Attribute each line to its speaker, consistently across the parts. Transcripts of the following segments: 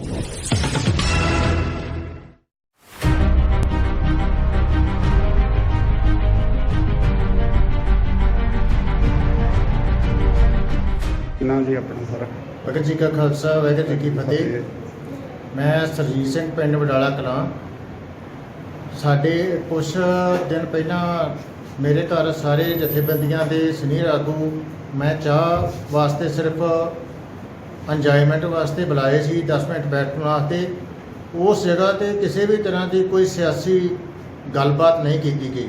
Speaker 1: ਨਾਮ ਜੀ ਆਪਣਾ ਸਾਰਾ?
Speaker 2: ਭਗਤ ਜੀ ਕਾ ਖਾਲਸਾ ਵਾਹਿਗੁਰੂ ਜੀ ਕੀ ਫਤਿਹ। ਮੈਂ ਸਰਜੀਤ ਸਿੰਘ ਪਿੰਡ ਵਡਾਲਾ ਕਲਾਂ। ਸਾਡੇ ਕੁਝ ਦਿਨ ਪਹਿਲਾਂ ਮੇਰੇ ਘਰ ਸਾਰੇ ਜਥੇਬੰਦੀਆਂ ਦੇ ਸੀਨੀਅਰ ਆਗੂ ਮੈਂ ਚਾਹ ਵਾਸਤੇ ਸਿਰਫ ਇੰਜੋਇਮੈਂਟ ਵਾਸਤੇ ਬੁਲਾਏ ਸੀ 10 ਮਿੰਟ ਬੈਠਣ ਵਾਸਤੇ। ਉਸ ਜਗ੍ਹਾ ਤੇ ਕਿਸੇ ਵੀ ਤਰ੍ਹਾਂ ਦੀ ਕੋਈ ਸਿਆਸੀ ਗੱਲਬਾਤ ਨਹੀਂ ਕੀਤੀ ਗਈ।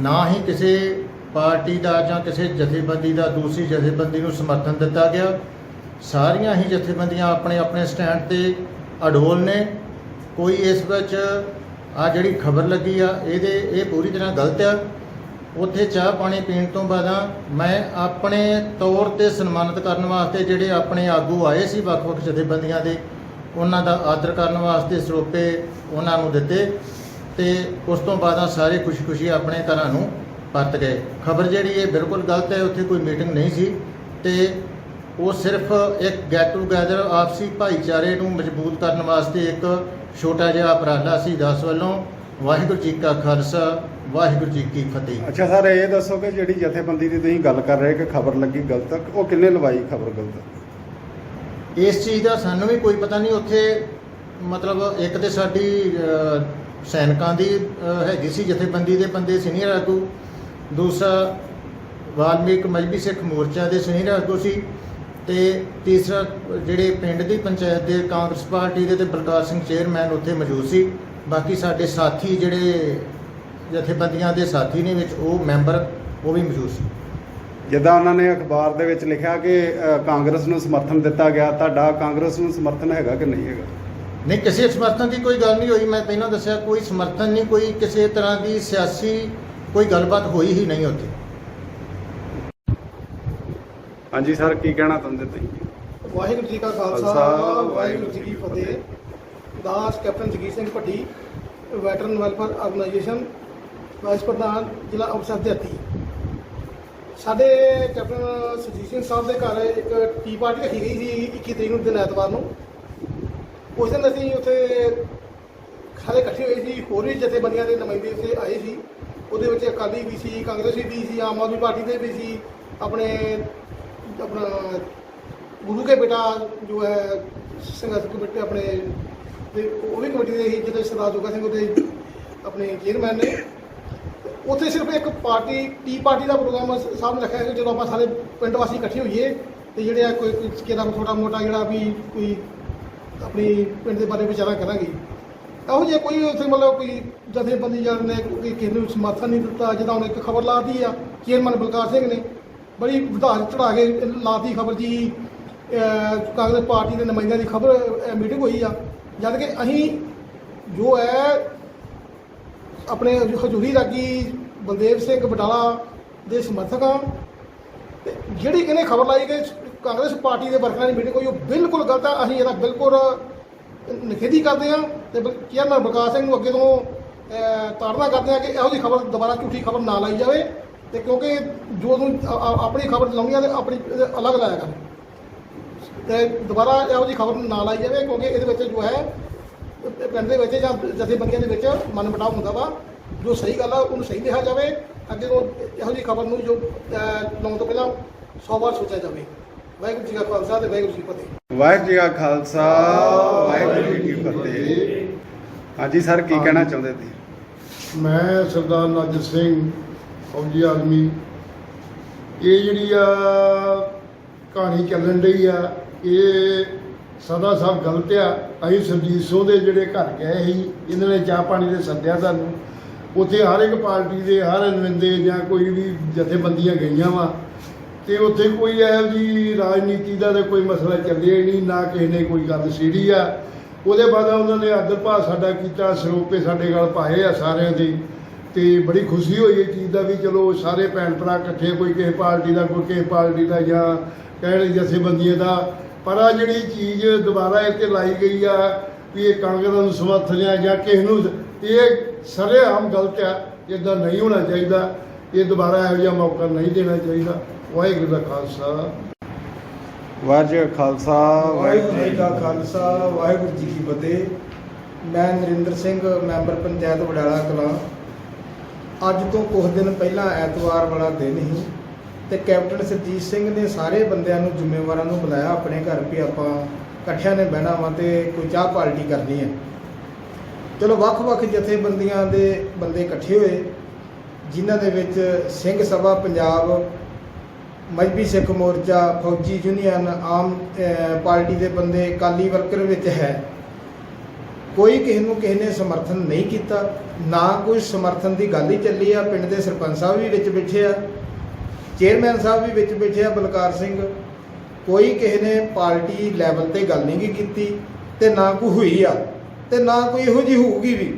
Speaker 2: ਨਾ ਹੀ ਕਿਸੇ ਪਾਰਟੀ ਦਾ ਜਾਂ ਕਿਸੇ ਜਥੇਬੰਦੀ ਦਾ, ਦੂਸਰੀ ਜਥੇਬੰਦੀ ਨੂੰ ਸਮਰਥਨ ਦਿੱਤਾ ਗਿਆ। ਸਾਰੀਆਂ ਹੀ ਜਥੇਬੰਦੀਆਂ ਆਪਣੇ ਆਪਣੇ ਸਟੈਂਡ ਤੇ ਅਡੋਲ ਨੇ। ਕੋਈ ਇਸ ਵਿੱਚ ਆ ਜਿਹੜੀ ਖਬਰ ਲੱਗੀ ਆ, ਇਹਦੇ ਇਹ ਪੂਰੀ ਤਰ੍ਹਾਂ ਗਲਤ ਆ। ਉੱਥੇ ਚਾਹ ਪਾਣੀ ਪੀਣ ਤੋਂ ਬਾਅਦ ਮੈਂ ਆਪਣੇ ਤੌਰ ਤੇ ਸਨਮਾਨਿਤ ਕਰਨ ਵਾਸਤੇ ਜਿਹੜੇ ਆਪਣੇ ਆਗੂ ਆਏ ਸੀ ਵੱਖ-ਵੱਖ ਜਥੇਬੰਦੀਆਂ ਦੇ, ਉਹਨਾਂ ਦਾ ਆਦਰ ਕਰਨ ਵਾਸਤੇ ਸਰੋਪੇ ਉਹਨਾਂ ਨੂੰ ਦਿੱਤੇ ਤੇ ਉਸ ਤੋਂ ਬਾਅਦ ਸਾਰੇ ਖੁਸ਼ੀ-ਖੁਸ਼ੀ ਆਪਣੇ ਘਰਾਂ ਨੂੰ ਪਰਤ ਗਏ। ਖਬਰ ਜਿਹੜੀ ਇਹ ਬਿਲਕੁਲ ਗਲਤ ਹੈ, ਉੱਥੇ ਕੋਈ ਮੀਟਿੰਗ ਨਹੀਂ ਸੀ ਤੇ ਉਹ ਸਿਰਫ ਇੱਕ ਗੈਟ ਟੂਗੇਦਰ ਆਪਸੀ ਭਾਈਚਾਰੇ ਨੂੰ ਮਜ਼ਬੂਤ ਕਰਨ ਵਾਸਤੇ ਇੱਕ ਛੋਟਾ ਜਿਹਾ ਉਪਰਾਲਾ ਸੀ। ਦਾਸ ਵੱਲੋਂ ਵਾਹਿਗੁਰੂ ਜੀ ਕਾ ਖਾਲਸਾ ਵਾਹਿਗੁਰੂ ਜੀ ਕੀ ਫਤਿਹ।
Speaker 1: ਅੱਛਾ ਸਰ ਇਹ ਦੱਸੋ ਕਿ ਜਿਹੜੀ ਜਥੇਬੰਦੀ ਦੀ ਤੁਸੀਂ ਗੱਲ ਕਰ ਰਹੇ ਕਿ ਖਬਰ ਲੱਗੀ ਗਲਤ ਉਹ ਕਿੰਨੇ ਲਵਾਈ ਖਬਰ ਗਲਤ
Speaker 2: ਇਸ ਚੀਜ਼ ਦਾ ਸਾਨੂੰ ਵੀ ਕੋਈ ਪਤਾ ਨਹੀਂ ਉੱਥੇ ਮਤਲਬ ਇੱਕ ਤੇ ਸਾਡੀ ਸੈਨਿਕਾਂ ਦੀ ਹੈਗੀ ਸੀ ਜਥੇਬੰਦੀ ਦੇ ਬੰਦੇ ਸੀਨੀਅਰ ਆਗੂ ਦੂਸਰਾ ਵਾਲਮੀਕ ਮਜਬੀ ਸਿੱਖ ਮੋਰਚਾ ਦੇ ਸੀਨੀਅਰ ਆਗੂ ਸੀ ਤੇ ਤੀਸਰਾ ਜਿਹੜੇ ਪਿੰਡ ਦੀ ਪੰਚਾਇਤ ਦੇ ਕਾਂਗਰਸ ਪਾਰਟੀ ਦੇ ਤੇ ਬਲਕਾਰ ਸਿੰਘ ਚੇਅਰਮੈਨ ਉੱਥੇ ਮੌਜੂਦ ਸੀ ਬਾਕੀ ਸਾਡੇ ਸਾਥੀ ਜਿਹੜੇ ਜਥੇਬੰਦੀਆਂ ਦੇ ਸਾਥੀ ਨੇ ਵਿੱਚ ਉਹ ਮੈਂਬਰ ਉਹ ਵੀ ਮੌਜੂਦ ਸੀ।
Speaker 1: ਜਿੱਦਾਂ ਉਹਨਾਂ ਨੇ ਅਖਬਾਰ ਦੇ ਵਿੱਚ ਲਿਖਿਆ ਕਿ ਅ, ਕਾਂਗਰਸ ਨੂੰ ਸਮਰਥਨ ਦਿੱਤਾ ਗਿਆ ਤੁਹਾਡਾ ਕਾਂਗਰਸ ਨੂੰ ਸਮਰਥਨ ਹੈਗਾ ਕਿ ਨਹੀਂ ਹੈਗਾ?
Speaker 2: ਨਹੀਂ ਕਿਸੇ ਸਮਰਥਨ ਦੀ ਕੋਈ ਗੱਲ ਨਹੀਂ ਹੋਈ। ਮੈਂ ਪਹਿਲਾਂ ਦੱਸਿਆ ਕੋਈ ਸਮਰਥਨ ਨਹੀਂ ਕੋਈ ਕਿਸੇ ਤਰ੍ਹਾਂ ਦੀ ਸਿਆਸੀ ਕੋਈ ਗੱਲਬਾਤ ਹੋਈ ਹੀ ਨਹੀਂ ਉੱਥੇ।
Speaker 1: ਹਾਂਜੀ ਸਰ ਕੀ ਕਹਿਣਾ ਚਾਹੁੰਦੇ ਤੁਸੀਂ?
Speaker 3: ਵਾਹਿਗੁਰੂ ਜੀ ਕਾ ਖਾਲਸਾ
Speaker 1: ਖਾਲਸਾ,
Speaker 3: ਵਾਹਿਗੁਰੂ ਜੀ ਕੀ ਫਤਿਹ। ਦਾਸ captain Jagir Singh Bhatti veteran welfare organisation vice ਪ੍ਰਧਾਨ ਜ਼ਿਲ੍ਹਾ ਅੰਮ੍ਰਿਤਸਰ ਦਿਹਾਤੀ ਸਾਡੇ ਕੈਪਟਨ ਸੁਰਜੀਤ ਸਿੰਘ ਸਾਹਿਬ ਦੇ ਘਰ ਇੱਕ ਟੀ ਪਾਰਟੀ ਰੱਖੀ ਗਈ ਸੀ 21 ਤਰੀਕ ਨੂੰ, ਦਿਨ ਐਤਵਾਰ ਨੂੰ। ਉਸ ਦਿਨ ਅਸੀਂ ਉੱਥੇ ਸਾਰੇ ਇਕੱਠੇ ਹੋਏ ਸੀ, ਹੋਰ ਵੀ ਜਥੇਬੰਦੀਆਂ ਦੇ ਨੁਮਾਇੰਦੇ ਉੱਥੇ ਆਏ ਸੀ। ਉਹਦੇ ਵਿੱਚ ਅਕਾਲੀ ਵੀ ਸੀ, ਕਾਂਗਰਸੀ ਵੀ ਸੀ, ਆਮ ਆਦਮੀ ਪਾਰਟੀ ਦੇ ਵੀ ਸੀ, ਆਪਣੇ, ਆਪਣਾ ਗੁਰੂ ਕੇ ਬੇਟਾ ਜੋ ਹੈ, ਸੰਘਰਸ਼ ਕਮੇਟੀ ਆਪਣੇ, ਤੇ ਉਹ ਵੀ ਕਮੇਟੀ ਦੇ ਸੀ, ਜਿਹਦੇ ਸਰਦਾਰ ਜੋਗਾ ਸਿੰਘ ਉਹਦੇ ਆਪਣੇ ਚੇਅਰਮੈਨ ਨੇ। ਉੱਥੇ ਸਿਰਫ ਇੱਕ ਪਾਰਟੀ, ਟੀ ਪਾਰਟੀ ਦਾ ਪ੍ਰੋਗਰਾਮ ਸਾਹਿਬ ਨੇ ਰੱਖਿਆ ਕਿ ਜਦੋਂ ਆਪਾਂ ਸਾਰੇ ਪਿੰਡ ਵਾਸੀ ਇਕੱਠੇ ਹੋਈਏ, ਤੇ ਜਿਹੜੇ ਆ ਕੋਈ ਕੋਈ ਕਿਹਦਾ ਛੋਟਾ ਮੋਟਾ ਜਿਹੜਾ ਵੀ ਕੋਈ ਆਪਣੀ ਪਿੰਡ ਦੇ ਬਾਰੇ ਵਿਚਾਰਾ ਕਰਾਂਗੇ। ਇਹੋ ਜਿਹਾ ਕੋਈ ਉੱਥੇ ਮਤਲਬ ਕੋਈ ਜਥੇਬੰਦੀ ਜਨ ਨੇ ਕੋਈ ਕਿਸੇ ਨੂੰ ਸਮਰਥਨ ਨਹੀਂ ਦਿੱਤਾ, ਜਿੱਦਾਂ ਹੁਣ ਇੱਕ ਖਬਰ ਲਾਤੀ ਆ, ਚੇਅਰਮੈਨ ਬਲਕਾਰ ਸਿੰਘ ਨੇ, ਬੜੀ ਵਧਾ ਚੜਾ ਕੇ ਲਾਤੀ ਖਬਰ ਜੀ ਕਾਂਗਰਸ ਪਾਰਟੀ ਦੇ ਨੁਮਾਇੰਦਿਆਂ ਦੀ ਖਬਰ ਮੀਟਿੰਗ ਹੋਈ ਆ। ਜਦ ਕਿ ਅਸੀਂ ਜੋ ਹੈ, ਆਪਣੇ ਹਜੂਰੀ ਰਾਗੀ ਬਲਦੇਵ ਸਿੰਘ ਬਟਾਲਾ ਦੇ ਸਮਰਥਕ ਹਾਂ ਤੇ ਜਿਹੜੀ ਇਹਨੇ ਖਬਰ ਲਾਈ ਕਿ ਕਾਂਗਰਸ ਪਾਰਟੀ ਦੇ ਵਰਕਰਾਂ ਦੀ ਮੀਟਿੰਗ ਹੋਈ, ਉਹ ਬਿਲਕੁਲ ਗਲਤ ਆ। ਅਸੀਂ ਇਹਦਾ ਬਿਲਕੁਲ ਨਿਖੇਧੀ ਕਰਦੇ ਹਾਂ ਤੇ ਚੇਅਰਮੈਨ ਬਲਕਾਰ ਸਿੰਘ ਨੂੰ ਅੱਗੇ ਤੋਂ ਤਾੜਨਾ ਕਰਦੇ ਹਾਂ ਕਿ ਇਹੋ ਜਿਹੀ ਖਬਰ, ਦੁਬਾਰਾ ਝੂਠੀ ਖਬਰ ਨਾ ਲਾਈ ਜਾਵੇ ਤੇ ਕਿਉਂਕਿ ਜੋ ਨੂੰ ਆਪਣੀ ਖਬਰ ਲਾਉਂਦੀਆਂ ਆ ਤੇ ਆਪਣੀ ਇਹਦੇ ਅਲੱਗ ਲਾਇਆ ਕਰ। ਤੇ ਦੁਬਾਰਾ ਇਹੋ ਜਿਹੀ ਖਬਰ ਨਾ ਲਾਈ ਜਾਵੇ ਕਿਉਂਕਿ ਇਹਦੇ ਵਿੱਚ ਜੋ ਹੈ ਪਿੰਡ ਦੇ ਵਿੱਚ ਜਾਂ ਜਥੇਬੰਦੀਆਂ ਦੇ ਵਿੱਚ ਮਨ ਮੁਟਾਵ ਹੁੰਦਾ ਵਾ। ਜੋ ਸਹੀ ਗੱਲ ਆ ਉਹਨੂੰ ਸਹੀ ਲਿਖਿਆ ਜਾਵੇ ਅੱਗੇ ਤੋਂ ਇਹੋ ਜਿਹੀ ਖਬਰ ਨੂੰ ਜੋ ਲਾਉਣ ਤੋਂ ਪਹਿਲਾਂ 100 ਵਾਰ ਸੋਚਿਆ ਜਾਵੇ। ਵਾਹਿਗੁਰੂ ਜੀ ਕਾ ਖਾਲਸਾ ਤੇ ਵਾਹਿਗੁਰੂ ਜੀ ਕੀ ਫਤਿਹ।
Speaker 1: ਵਾਹਿਗੁਰੂ ਜੀ ਕਾ ਖਾਲਸਾ ਵਾਹਿਗੁਰੂ ਜੀ ਕੀ ਫਤਿਹ। ਹਾਂਜੀ ਸਰ ਕੀ ਕਹਿਣਾ ਚਾਹੁੰਦੇ ਤੁਸੀਂ?
Speaker 4: ਮੈਂ ਸਰਦਾਰ ਨਾਜਰ ਸਿੰਘ ਫੌਜੀ ਆਦਮੀ। ਇਹ ਜਿਹੜੀ ਆ ਕਹਾਣੀ ਚੱਲਣ ਰਹੀ ਆ ਇਹ ਸਦਾ ਸਭ ਗਲਤ ਆ। ਅਸੀਂ ਸਰਜੀਤ ਸਿੰਘ ਦੇ ਜਿਹੜੇ ਘਰ ਗਏ ਸੀ ਇਹਨਾਂ ਨੇ ਚਾਹ ਪਾਣੀ ਦੇ ਸੱਦਿਆ ਸਾਨੂੰ। ਉੱਥੇ ਹਰ ਇੱਕ ਪਾਰਟੀ ਦੇ, ਹਰ ਨੁਮਾਇੰਦੇ ਜਾਂ ਕੋਈ ਵੀ ਜਥੇਬੰਦੀਆਂ ਗਈਆਂ ਵਾ। ਤੇ ਉੱਥੇ ਕੋਈ ਇਹੋ ਜੀ ਰਾਜਨੀਤੀ ਦਾ ਤਾਂ ਕੋਈ ਮਸਲਾ ਚੱਲਿਆ ਹੀ ਨਹੀਂ, ਨਾ ਕਿਸੇ ਨੇ ਕੋਈ ਗੱਲ ਛੇੜੀ ਆ। ਉਹਦੇ ਬਾਅਦ ਉਹਨਾਂ ਨੇ ਆਦਰ ਭਾਅ ਸਾਡਾ ਕੀਤਾ, ਸਰੋਪੇ ਸਾਡੇ ਗੱਲ ਪਾਏ ਆ ਸਾਰਿਆਂ ਦੇ। ਤੇ ਬੜੀ ਖੁਸ਼ੀ ਹੋਈ ਇਹ ਚੀਜ਼ ਦਾ ਵੀ ਚਲੋ ਸਾਰੇ ਭੈਣ ਭਰਾ ਇਕੱਠੇ, ਕੋਈ ਕਿਸੇ ਪਾਰਟੀ ਦਾ, ਕੋਈ ਕਿਸੇ ਪਾਰਟੀ ਦਾ ਜਾਂ ਕਹਿਣ ਜਥੇਬੰਦੀਆਂ ਦਾ। ਪਰ ਆ ਜਿਹੜੀ ਚੀਜ਼ ਦੁਬਾਰਾ ਇਹ ਤੇ ਲਾਈ ਗਈ ਆ ਵੀ ਇਹ ਕਾਂਗਰਸ ਨੂੰ ਸਮਰਥਨ ਆ ਜਾਂ ਕਿਸੇ ਨੂੰ, ਇਹ ਸਰੇਆਮ ਗਲਤ ਆ ਇਦਾਂ ਨਹੀਂ ਹੋਣਾ ਚਾਹੀਦਾ ਇਹ ਦੁਬਾਰਾ ਇਹੋ ਜਿਹਾ ਮੌਕਾ ਨਹੀਂ ਦੇਣਾ ਚਾਹੀਦਾ। ਵਾਹਿਗੁਰੂ ਦਾ ਖਾਲਸਾ।
Speaker 1: ਵਾਹਿਗੁਰੂ ਜੀ ਕਾ ਖਾਲਸਾ
Speaker 5: ਵਾਹਿਗੁਰੂ ਜੀ ਕਾ ਖਾਲਸਾ ਵਾਹਿਗੁਰੂ ਜੀ ਕੀ ਫਤਿਹ। ਮੈਂ ਨਰਿੰਦਰ ਸਿੰਘ ਮੈਂਬਰ ਪੰਚਾਇਤ ਵਡਾਲਾ ਕਲਾਂ। ਅੱਜ ਤੋਂ ਕੁਝ ਦਿਨ ਪਹਿਲਾਂ ਐਤਵਾਰ ਵਾਲਾ ਦਿਨ ਹੀ ਤੇ ਕੈਪਟਨ ਸਰਜੀਤ ਸਿੰਘ ਨੇ ਸਾਰੇ ਬੰਦਿਆਂ ਨੂੰ ਜ਼ਿੰਮੇਵਾਰਾਂ ਨੂੰ ਬੁਲਾਇਆ। ਆਪਣੇ ਘਰ ਵੀ ਆਪਾਂ ਇਕੱਠਿਆਂ ਨੇ ਬਹਿਣਾ ਵਾ ਤੇ ਕੋਈ ਚਾਹ ਪਾਰਟੀ ਕਰਨੀ ਹੈ। ਚਲੋ, ਵੱਖ-ਵੱਖ ਜਥੇਬੰਦੀਆਂ ਦੇ ਬੰਦੇ ਇਕੱਠੇ ਹੋਏ, ਜਿਨ੍ਹਾਂ ਦੇ ਵਿੱਚ ਸਿੰਘ ਸਭਾ, ਪੰਜਾਬ, ਮਜਬੀ ਸਿੱਖ ਮੋਰਚਾ, ਫੌਜੀ ਯੂਨੀਅਨ, ਆਮ ਪਾਰਟੀ ਦੇ ਬੰਦੇ ਕਾਲੀ ਵਰਕਰ ਵਿੱਚ ਹੈ। ਕੋਈ ਕਿਸੇ ਨੂੰ ਕਿਸੇ ਨੇ ਸਮਰਥਨ ਨਹੀਂ ਕੀਤਾ, ਨਾ ਕੋਈ ਸਮਰਥਨ ਦੀ ਗੱਲ ਹੀ ਚੱਲੀ ਆ। ਪਿੰਡ ਦੇ ਸਰਪੰਚ ਸਾਹਿਬ ਵੀ ਵਿੱਚ ਬੈਠੇ ਆ, ਚੇਅਰਮੈਨ ਸਾਹਿਬ ਵੀ ਵਿੱਚ ਬੈਠੇ ਆ, ਬਲਕਾਰ ਸਿੰਘ। ਕੋਈ ਕਿਸੇ ਨੇ ਪਾਰਟੀ ਲੈਵਲ ਤੇ ਗੱਲ ਨਹੀਂ ਕੀਤੀ ਤੇ ਨਾ ਕੋਈ ਹੋਈ ਆ। ਤੇ ਨਾ ਕੋਈ ਇਹੋ ਜਿਹੀ ਹੋਊਗੀ ਵੀ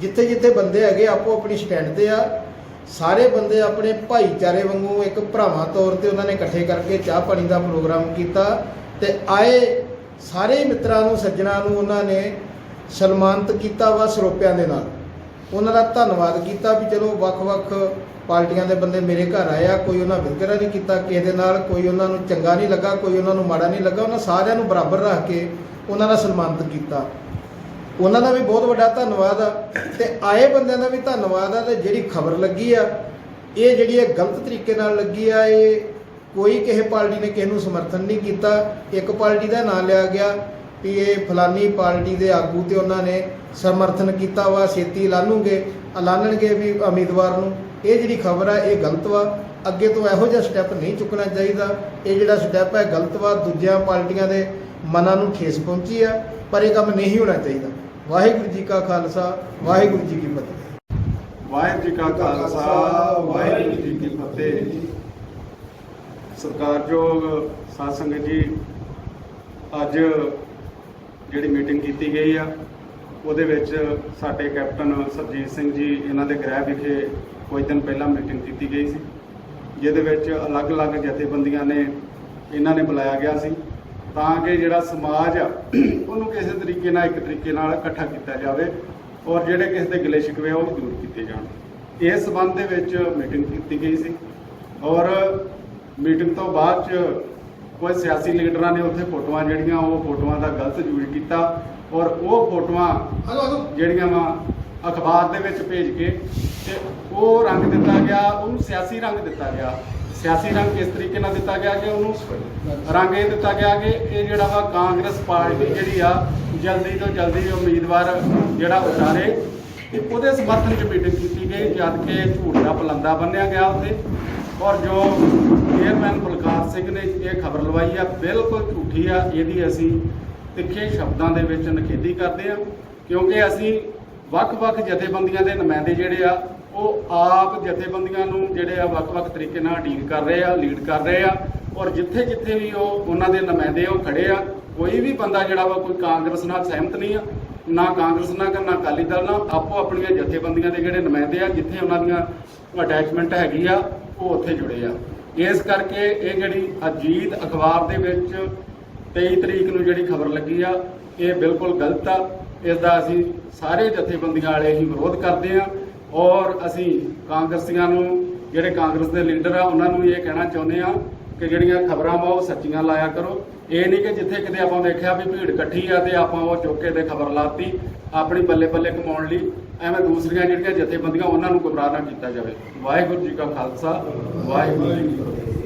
Speaker 5: ਜਿੱਥੇ ਜਿੱਥੇ ਬੰਦੇ ਹੈਗੇ ਆਪੋ ਆਪਣੀ ਸਟੈਂਡ ਤੇ ਆ, ਸਾਰੇ ਬੰਦੇ ਆਪਣੇ ਭਾਈਚਾਰੇ ਵਾਂਗੂ ਇੱਕ ਭਰਾਵਾਂ ਤੌਰ ਤੇ ਉਹਨਾਂ ਨੇ ਇਕੱਠੇ ਕਰਕੇ ਚਾਹ ਪਾਣੀ ਦਾ ਪ੍ਰੋਗਰਾਮ ਕੀਤਾ ਤੇ ਆਏ ਸਾਰੇ ਮਿੱਤਰਾਂ ਨੂੰ, ਸੱਜਣਾ ਨੂੰ ਉਹਨਾਂ ਨੇ ਸਨਮਾਨਿਤ ਕੀਤਾ ਵਾ ਸਰੋਪਿਆਂ ਦੇ ਨਾਲ। ਉਹਨਾਂ ਦਾ ਧੰਨਵਾਦ ਕੀਤਾ ਵੀ ਚਲੋ ਵੱਖ-ਵੱਖ ਪਾਰਟੀਆਂ ਦੇ ਬੰਦੇ ਮੇਰੇ ਘਰ ਆਏ ਆ, ਕੋਈ ਉਹਨਾਂ ਵਿਤਕਰਾ ਨਹੀਂ ਕੀਤਾ ਕਿਸੇ ਦੇ ਨਾਲ, ਕੋਈ ਉਹਨਾਂ ਨੂੰ ਚੰਗਾ ਨਹੀਂ ਲੱਗਾ, ਕੋਈ ਉਹਨਾਂ ਨੂੰ ਮਾੜਾ ਨਹੀਂ ਲੱਗਾ, ਉਹਨਾਂ ਸਾਰਿਆਂ ਨੂੰ ਬਰਾਬਰ ਰੱਖ ਕੇ ਉਹਨਾਂ ਦਾ ਸਨਮਾਨਿਤ ਕੀਤਾ। ਉਹਨਾਂ ਦਾ ਵੀ ਬਹੁਤ ਵੱਡਾ ਧੰਨਵਾਦ ਆ ਤੇ ਆਏ ਬੰਦਿਆਂ ਦਾ ਵੀ ਧੰਨਵਾਦ ਆ ਤੇ ਜਿਹੜੀ ਖਬਰ ਲੱਗੀ ਆ, ਇਹ ਜਿਹੜੀ ਇਹ ਗਲਤ ਤਰੀਕੇ ਨਾਲ ਲੱਗੀ ਆ, ਇਹ ਕੋਈ ਕਿਸੇ ਪਾਰਟੀ ਨੇ ਕਿਸੇ ਨੂੰ ਸਮਰਥਨ ਨਹੀਂ ਕੀਤਾ। ਇੱਕ ਪਾਰਟੀ ਦਾ ਨਾਂ ਲਿਆ ਗਿਆ ਵੀ ਇਹ ਫਲਾਨੀ ਪਾਰਟੀ ਦੇ ਆਗੂ ਤੇ ਉਹਨਾਂ ਨੇ ਸਮਰਥਨ ਕੀਤਾ ਵਾ, ਛੇਤੀ ਐਲਾਨੂਗੇ ਐਲਾਨਣਗੇ ਵੀ ਉਮੀਦਵਾਰ ਨੂੰ। ਇਹ ਜਿਹੜੀ ਖਬਰ ਆ, ਇਹ ਗਲਤ ਵਾ। ਅੱਗੇ ਤੋਂ ਇਹੋ ਜਿਹਾ ਸਟੈਪ ਨਹੀਂ ਚੁੱਕਣਾ ਚਾਹੀਦਾ। ਇਹ ਜਿਹੜਾ ਸਟੈਪ ਹੈ ਗਲਤ ਵਾ। ਦੂਜਿਆਂ ਪਾਰਟੀਆਂ ਦੇ ਮਨਾਂ ਨੂੰ ਠੇਸ ਪਹੁੰਚੀ ਆ, ਪਰ ਇਹ ਕੰਮ ਨਹੀਂ ਹੋਣਾ ਚਾਹੀਦਾ। ਵਾਹਿਗੁਰੂ ਜੀ ਕਾ ਖਾਲਸਾ, ਵਾਹਿਗੁਰੂ ਜੀ ਕੀ ਫਤਿਹ।
Speaker 1: ਵਾਹਿਗੁਰੂ ਜੀ ਕਾ ਖਾਲਸਾ, ਵਾਹਿਗੁਰੂ ਜੀ ਕੀ ਫਤਿਹ। ਸਤਿਕਾਰਯੋਗ ਸਾਧ ਸੰਗਤ ਜੀ, ਅੱਜ ਜਿਹੜੀ ਮੀਟਿੰਗ ਕੀਤੀ ਗਈ ਆ, ਉਹਦੇ ਵਿੱਚ ਸਾਡੇ ਕੈਪਟਨ ਸਰਜੀਤ ਸਿੰਘ ਜੀ, ਇਹਨਾਂ ਦੇ ਗ੍ਰਹਿ ਵਿਖੇ ਕੁਝ ਦਿਨ ਪਹਿਲਾਂ ਮੀਟਿੰਗ ਕੀਤੀ ਗਈ ਸੀ, ਜਿਹਦੇ ਵਿੱਚ ਅਲੱਗ-ਅਲੱਗ ਜਥੇਬੰਦੀਆਂ ਨੇ ਇਹਨਾਂ ਨੇ ਬੁਲਾਇਆ ਗਿਆ ਸੀ। ਤਾਂ ਕਿ ਜਿਹੜਾ ਸਮਾਜ ਆ ਉਹਨੂੰ ਕਿਸੇ ਤਰੀਕੇ ਨਾਲ ਇੱਕ ਤਰੀਕੇ ਨਾਲ ਇਕੱਠਾ ਕੀਤਾ ਜਾਵੇ ਔਰ ਜਿਹੜੇ ਕਿਸੇ ਦੇ ਗਿਲੇ ਸ਼ਿਕਵੇ ਉਹ ਵੀ ਦੂਰ ਕੀਤੇ ਜਾਣ। ਇਸ ਸਬੰਧ ਦੇ ਵਿੱਚ ਮੀਟਿੰਗ ਕੀਤੀ ਗਈ ਸੀ ਔਰ ਮੀਟਿੰਗ ਤੋਂ ਬਾਅਦ ਚ ਕੋਈ ਸਿਆਸੀ ਲੀਡਰਾਂ ਨੇ ਉੱਥੇ ਫੋਟੋਆਂ ਜਿਹੜੀਆਂ ਉਹ ਫੋਟੋਆਂ ਦਾ ਗਲਤ ਯੂਜ਼ ਕੀਤਾ ਔਰ ਉਹ ਫੋਟੋਆਂ ਜਿਹੜੀਆਂ ਵਾ ਅਖਬਾਰ ਦੇ ਵਿੱਚ ਭੇਜ ਕੇ ਤੇ ਉਹ ਰੰਗ ਦਿੱਤਾ ਗਿਆ ਉਹਨੂੰ ਸਿਆਸੀ ਰੰਗ ਦਿੱਤਾ ਗਿਆ। ਸਿਆਸੀ ਰੰਗ ਕਿਸ ਤਰੀਕੇ ਨਾਲ ਦਿੱਤਾ ਗਿਆ ਕਿ ਉਹਨੂੰ ਰੰਗ ਇਹ ਦਿੱਤਾ ਗਿਆ ਕਿ ਇਹ ਜਿਹੜਾ ਵਾ ਕਾਂਗਰਸ ਪਾਰਟੀ ਜਿਹੜੀ ਆ, ਜਲਦੀ ਤੋਂ ਜਲਦੀ ਉਮੀਦਵਾਰ ਜਿਹੜਾ ਉਤਾਰੇ ਤੇ ਉਹਦੇ ਸਮਰਥਨ 'ਚ ਮੀਟਿੰਗ ਕੀਤੀ ਗਈ, ਜਦ ਕਿ ਝੂਠ ਦਾ ਪਲੰਦਾ ਬੰਨਿਆ ਗਿਆ ਉੱਥੇ। ਔਰ ਜੋ ਚੇਅਰਮੈਨ ਬਲਕਾਰ ਸਿੰਘ ਨੇ ਇਹ ਖਬਰ ਲਵਾਈ ਆ, ਬਿਲਕੁਲ ਝੂਠੀ ਆ, ਇਹਦੀ ਅਸੀਂ ਤਿੱਖੇ ਸ਼ਬਦਾਂ ਦੇ ਵਿੱਚ ਨਿਖੇਧੀ ਕਰਦੇ ਆ, ਕਿਉਂਕਿ ਅਸੀਂ ਵੱਖ-ਵੱਖ ਜਥੇਬੰਦੀਆਂ ਦੇ ਨੁਮਾਇੰਦੇ ਜਿਹੜੇ ਆ ਉਹ ਆਪ ਜਥੇਬੰਦੀਆਂ ਨੂੰ ਜਿਹੜੇ ਆ ਵੱਖ-ਵੱਖ ਤਰੀਕੇ ਨਾਲ ਡੀਲ ਕਰ ਰਹੇ ਆ ਲੀਡ ਕਰ ਰਹੇ ਆ ਔਰ ਜਿੱਥੇ-ਜਿੱਥੇ ਵੀ ਉਹ ਉਹਨਾਂ ਦੇ ਨੁਮਾਇੰਦੇ ਉਹ ਖੜੇ ਆ, ਕੋਈ ਵੀ ਬੰਦਾ ਜਿਹੜਾ ਵਾ ਕੋਈ ਕਾਂਗਰਸ ਨਾਲ ਸਹਿਮਤ ਨਹੀਂ ਆ, ਨਾ ਕਾਂਗਰਸ ਨਾਲ ਨਾ ਅਕਾਲੀ ਦਲ ਨਾਲ, ਆਪੋ ਆਪਣੀਆਂ ਜਥੇਬੰਦੀਆਂ ਦੇ ਜਿਹੜੇ ਨੁਮਾਇੰਦੇ ਆ, ਜਿੱਥੇ ਉਹਨਾਂ ਦੀਆਂ ਅਟੈਚਮੈਂਟ ਹੈਗੀ ਆ, ਉਹ ਉੱਥੇ ਜੁੜੇ ਆ। ਇਸ ਕਰਕੇ ਇਹ ਜਿਹੜੀ ਅਜੀਤ ਅਖਬਾਰ ਦੇ ਵਿੱਚ 23 ਤਰੀਕ ਨੂੰ ਜਿਹੜੀ ਖਬਰ ਲੱਗੀ ਆ, ਇਹ ਬਿਲਕੁਲ ਗਲਤ ਆ। ਇਸ ਦਾ ਅਸੀਂ ਸਾਰੇ ਜਥੇਬੰਦੀਆਂ ਵਾਲੇ ਹੀ ਵਿਰੋਧ ਕਰਦੇ ਆ। ਔਰ ਅਸੀਂ ਕਾਂਗਰਸੀਆਂ ਨੂੰ, ਜਿਹੜੇ ਕਾਂਗਰਸ ਦੇ ਲੀਡਰ ਆ, ਉਹਨਾਂ ਨੂੰ ਇਹ ਕਹਿਣਾ ਚਾਹੁੰਦੇ ਆ ਕਿ ਜਿਹੜੀਆਂ ਖਬਰਾਂ ਵਾ ਉਹ ਸੱਚੀਆਂ ਲਾਇਆ ਕਰੋ। ਇਹ ਨਹੀਂ ਕਿ ਜਿੱਥੇ ਕਿਤੇ ਆਪਾਂ ਵੇਖਿਆ ਵੀ ਭੀੜ ਇਕੱਠੀ ਆ ਤੇ ਆਪਾਂ ਉਹ ਚੁੱਕੇ ਤੇ ਖਬਰ ਲਾਤੀ, ਆਪਣੀ ਬੱਲੇ ਬੱਲੇ ਕਮਾਉਣ ਲਈ। ਐਵੇਂ ਦੂਸਰੀਆਂ ਜਿਹੜੀਆਂ ਜਥੇਬੰਦੀਆਂ, ਉਹਨਾਂ ਨੂੰ ਗੁੰਮਰਾਹ ਨਾ ਕੀਤਾ ਜਾਵੇ। ਵਾਹਿਗੁਰੂ ਜੀ ਕਾ ਖਾਲਸਾ, ਵਾਹਿਗੁਰੂ ਜੀ ਕੀ ਫਤਿਹ।